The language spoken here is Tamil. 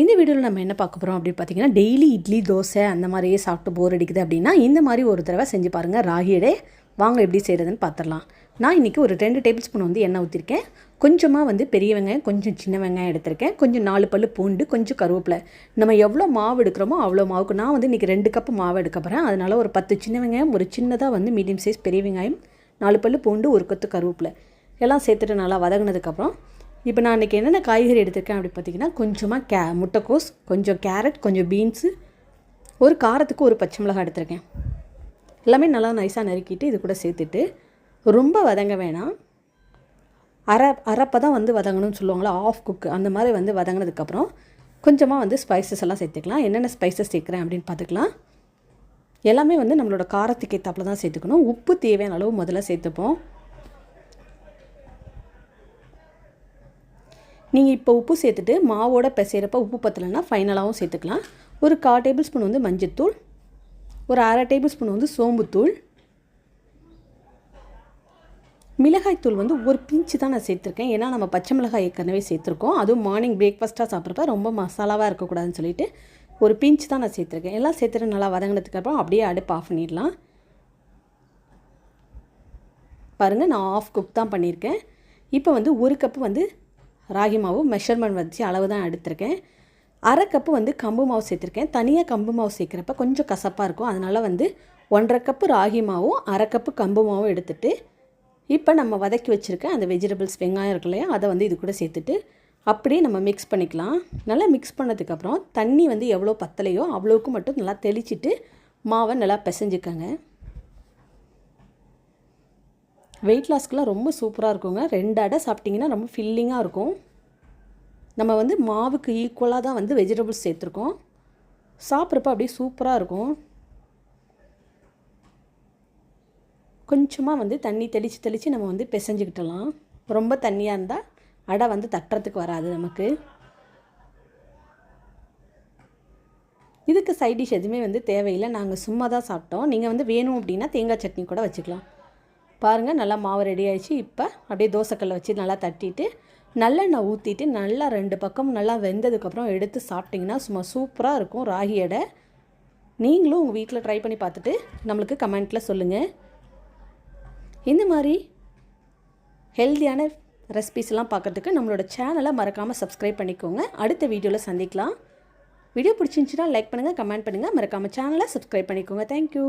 இந்த வீடியோவில் நம்ம என்ன பார்க்க போகிறோம் அப்படின்னு பார்த்தீங்கன்னா டெய்லி இட்லி தோசை அந்த மாதிரியே சாப்பிட்டு போர் அடிக்குது அப்படின்னா இந்த மாதிரி ஒரு தடவை செஞ்சு பாருங்கள் ராகியடே வாங்க எப்படி செய்கிறதுன்னு பார்த்துடலாம். நான் இன்றைக்கி ஒரு ரெண்டு டேபிள் ஸ்பூன் வந்து எண்ணெய் ஊற்றிருக்கேன் கொஞ்சமாக வந்து பெரிய வெங்காயம் கொஞ்சம் சின்ன வெங்காயம் எடுத்திருக்கேன். கொஞ்சம் நாலு பல்லு பூண்டு கொஞ்சம் கருவேப்பிலை. நம்ம எவ்வளோ மாவு எடுக்கிறோமோ அவ்வளோ மாவுக்கு நான் வந்து இன்றைக்கி ரெண்டு கப்பு மாவு எடுக்க போகிறேன் அதனால் ஒரு பத்து சின்ன வெங்காயம் ஒரு சின்னதாக வந்து மீடியம் சைஸ் பெரிய வெங்காயம் நாலு பல்லு பூண்டு ஒரு கொத்து கருவேப்பிலை. எல்லாம் சேர்த்துட்டு நல்லா வதங்கினதுக்கப்புறம் இப்போ நான் இன்றைக்கி என்னென்ன காய்கறி எடுத்திருக்கேன் அப்படி பார்த்தீங்கன்னா கொஞ்சமாக கே முட்டைக்கோஸ் கொஞ்சம் கேரட் கொஞ்சம் பீன்ஸு ஒரு காரத்துக்கு ஒரு பச்சை மிளகாய் எடுத்திருக்கேன். எல்லாமே நல்லா நைஸாக நறுக்கிட்டு இது கூட சேர்த்துட்டு ரொம்ப வதங்க வேணாம். அரை அரைப்பை தான் வந்து வதங்கணும்னு சொல்லுவாங்களா ஆஃப் குக்கு அந்த மாதிரி வந்து வதங்கினதுக்கப்புறம் கொஞ்சமாக வந்து ஸ்பைசஸ் எல்லாம் சேர்த்துக்கலாம். என்னென்ன ஸ்பைசஸ் சேர்க்குறேன் அப்படின்னு பார்த்துக்கலாம். எல்லாமே வந்து நம்மளோட காரத்துக்கு ஏற்றாப்புல தான் சேர்த்துக்கணும். உப்பு தேவையான அளவு முதல்ல சேர்த்துப்போம். நீங்கள் இப்போ உப்பு சேர்த்துட்டு மாவோட பிசைகிறப்ப உப்பு பத்தலைன்னா ஃபைனலாகவும் சேர்த்துக்கலாம். ஒரு கால் டேபிள் ஸ்பூன் வந்து மஞ்சத்தூள் ஒரு அரை டேபிள் ஸ்பூன் வந்து சோம்புத்தூள் மிளகாய்த்தூள் வந்து ஒரு பிஞ்சு தான் நான் சேர்த்துருக்கேன். ஏன்னா நம்ம பச்சை மிளகாய் ஏற்கனவே சேர்த்துருக்கோம். அதுவும் மார்னிங் பிரேக்ஃபாஸ்ட்டாக சாப்பிட்றப்ப ரொம்ப மசாலாவாக இருக்கக்கூடாதுன்னு சொல்லிட்டு ஒரு பிஞ்சு தான் நான் சேர்த்துருக்கேன். எல்லாம் சேர்த்துட்டு நல்லா வதங்கினதுக்கப்புறம் அப்படியே அடுப்பு ஆஃப் பண்ணிடலாம். பாருங்கள் நான் ஆஃப் குக் தான் பண்ணியிருக்கேன். இப்போ வந்து ஒரு கப்பு வந்து ராகி மாவு மெஷர்மெண்ட் வச்சு அளவு தான் எடுத்திருக்கேன். அரை கப்பு வந்து கம்பு மாவு சேர்த்துருக்கேன். தனியாக கம்பு மாவு சேர்க்குறப்ப கொஞ்சம் கசப்பாக இருக்கும். அதனால் வந்து ஒன்றரை கப்பு ராகி மாவும் அரை கப்பு கம்பு மாவும் எடுத்துட்டு இப்போ நம்ம வதக்கி வச்சுருக்க அந்த வெஜிடபிள்ஸ் வெங்காயம் இருக்கு இல்லையா அதை வந்து இது கூட சேர்த்துட்டு அப்படியே நம்ம மிக்ஸ் பண்ணிக்கலாம். நல்லா மிக்ஸ் பண்ணதுக்கப்புறம் தண்ணி வந்து எவ்வளோ பத்தலையோ அவ்வளோக்கு மட்டும் நல்லா தெளிச்சிட்டு மாவை நல்லா பிசைஞ்சுக்கோங்க. வெயிட் லாஸ்க்கெலாம் ரொம்ப சூப்பராக இருக்குங்க. ரெண்டு அடை சாப்பிட்டிங்கன்னா ரொம்ப ஃபில்லிங்காக இருக்கும். நம்ம வந்து மாவுக்கு ஈக்குவலாக தான் வந்து வெஜிடபிள்ஸ் சேர்த்துருக்கோம். சாப்பிட்றப்ப அப்படியே சூப்பராக இருக்கும். கொஞ்சமாக வந்து தண்ணி தெளித்து தெளித்து நம்ம வந்து பிசைஞ்சிக்கிட்டலாம். ரொம்ப தண்ணியாக இருந்தால் அடை வந்து தட்டுறதுக்கு வராது நமக்கு. இதுக்கு சைட் டிஷ் எதுவுமே வந்து தேவையில்லை. நாங்கள் சும்மா தான் சாப்பிட்டோம். நீங்கள் வந்து வேணும் அப்படின்னா தேங்காய் சட்னி கூட வச்சுக்கலாம். பாருங்கள் நல்லா மாவு ரெடி ஆயிடுச்சு. இப்போ அப்படியே தோசைக்கல்லை வச்சு நல்லா தட்டிட்டு நல்லெண்ணெய் ஊற்றிட்டு நல்லா ரெண்டு பக்கம் நல்லா வெந்ததுக்கப்புறம் எடுத்து சாப்பிட்டிங்கன்னா சும்மா சூப்பராக இருக்கும். ராகி எடை. நீங்களும் உங்கள் வீட்டில் ட்ரை பண்ணி பார்த்துட்டு நம்மளுக்கு கமெண்ட்டில் சொல்லுங்கள் இந்த மாதிரி ஹெல்த்தியான ரெசிபிஸ்லாம் பார்க்குறதுக்கு நம்மளோட சேனலை மறக்காமல் சப்ஸ்கிரைப் பண்ணிக்கோங்க. அடுத்த வீடியோவில் சந்திக்கலாம். வீடியோ பிடிச்சிருந்துச்சுன்னா லைக் பண்ணுங்கள் கமெண்ட் பண்ணுங்கள் மறக்காமல் சேனலை சப்ஸ்கிரைப் பண்ணிக்கோங்க. தேங்க்யூ